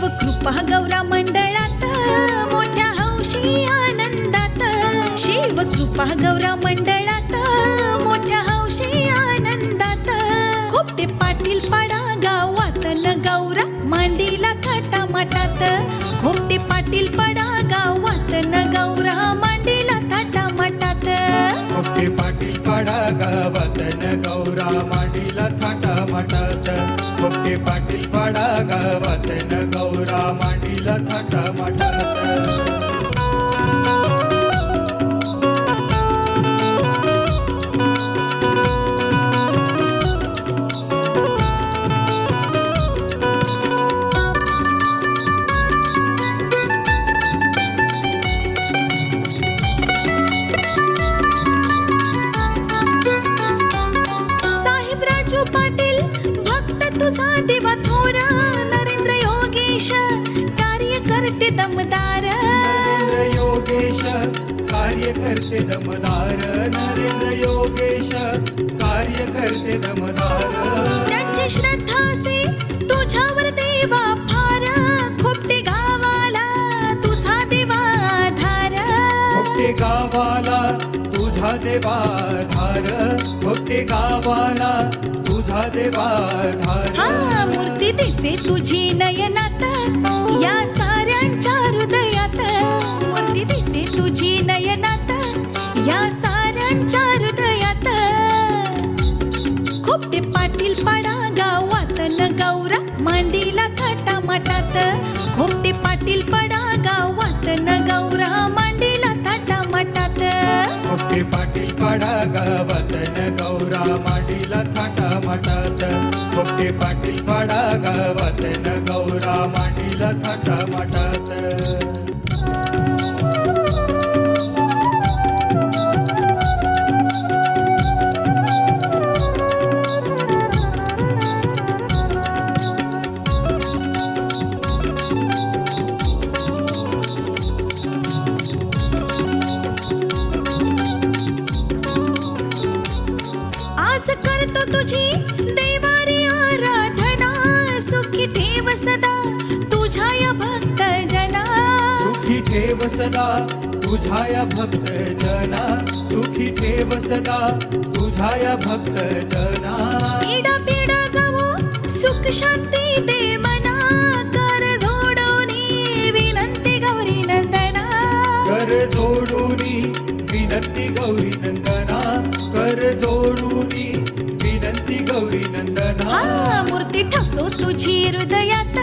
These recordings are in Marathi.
देव कृपा गौरा मंडळात मोठ्या हौशी आनंदात. शिव कृपा गौरा मंडळात मोठ्या हौशी आनंदात. खोपटे पाटील पाडा गावात न गौरा मांडीला थाटा माटात खोपटे पाटील पाडा गावात न गौरा मांडीला थाटा माटात खोपटे पाटील पाडा गावात न गौरा मांडीला थाटा माटात खोपटे पाटील पाडा गावात गौरा मांडीला थाटा माटात कार्यकर्ते दमदार. नरेंद्र योगेश कार्यकर्ते दमदार. त्यांची श्रद्धा असे तुझ्यावर देवा फार खोपटे गावाला तुझा देवा धार मोठे गावाला तुझा देवा धार मोठे गावाला तुझा देवा धार हा मूर्ती दिसे तुझी नयनात. पाडा गावात न गौरा मांडीला थाटा माटात खोपटे पाटील पाडा गावात न गौरा मांडीला थाटा माटात मोठे पाटील पाडा गावात न गौरा मांडीला थाटा माटात मोठे पाटील पाडा गावात न गौरा मांडीला थाटा सदा तुझा या भक्त जना सुखी ठेव सदा तुझा या भक्त जना पिढा पिढा जावो सुख शांती दे मना कर जोडोनी विनंती गौरी नंदना. कर जोडूनी विनंती गौरी नंदना कर जोडूनी विनंती गौरी नंदना. मूर्ती ठसो तुझी हृदयात.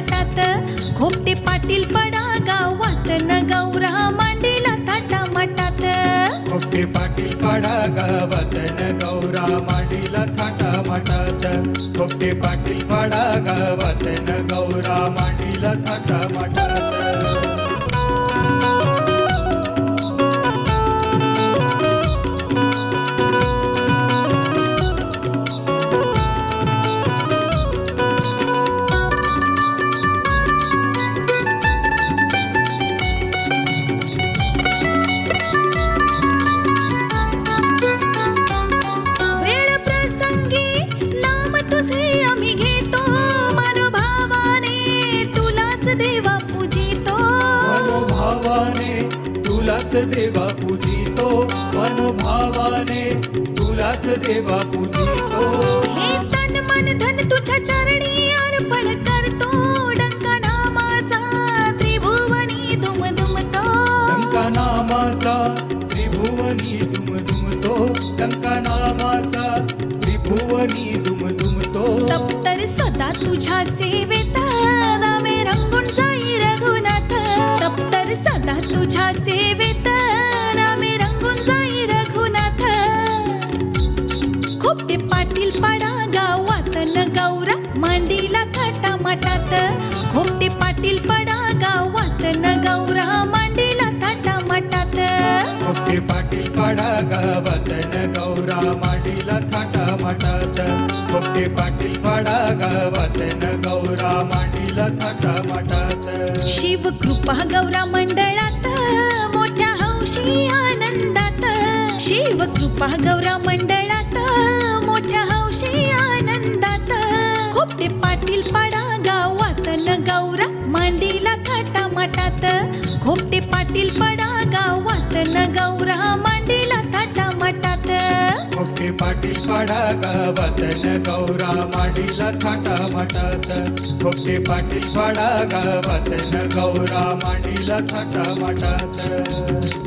थाटा खोपटे पाटील पडा गावात न गौरा मांडीला थाटा माटात. मोठे पाटील पडा गावात न गौरा मांडीला थाटा माटात. मोठे पाटील पडा गावात न गौरा मांडीला थाटा माटात. तुलाच देवा पूजितो मनोभावाने तुलाच देवा पूजितो. हे तन मन धन तुझ्या चरणी अर्पण करतो. डंका नामाचा त्रिभुवनी दुम दुमतो टंका नामाचा त्रिभुवनी दुमदुमतो. टंका नामाचा त्रिभुवनी दुमदुमतो. तप्तर सदा तुझ्या सेवेत रंगून जाई रघुनाथ. तप्तर सदा तुझ्या सेवेत गौरा मांडीला थाटा माटात खोपटे पाटील पाडा गावात न गौरा मांडीला थाटा माटात मोठे पाटील पाडा गावात न गौरा मांडीला थाटा माटात मोठे पाटील पाडा गावात न गौरा मांडीला थाटा माटात शिव कृपा गौरा मंडळात मोठ्या हौशी आनंदात. शिव कृपा गौरा मंडळात थाटामाटात थाटा पाटील पडा गावात न गौरा मांडीला थाटा घोपटे पाटील पडा गावात न गौरा मांडीला थाटामाटात घोपटे पाटील पडा गावात न गौरा मांडीला थाटामाटात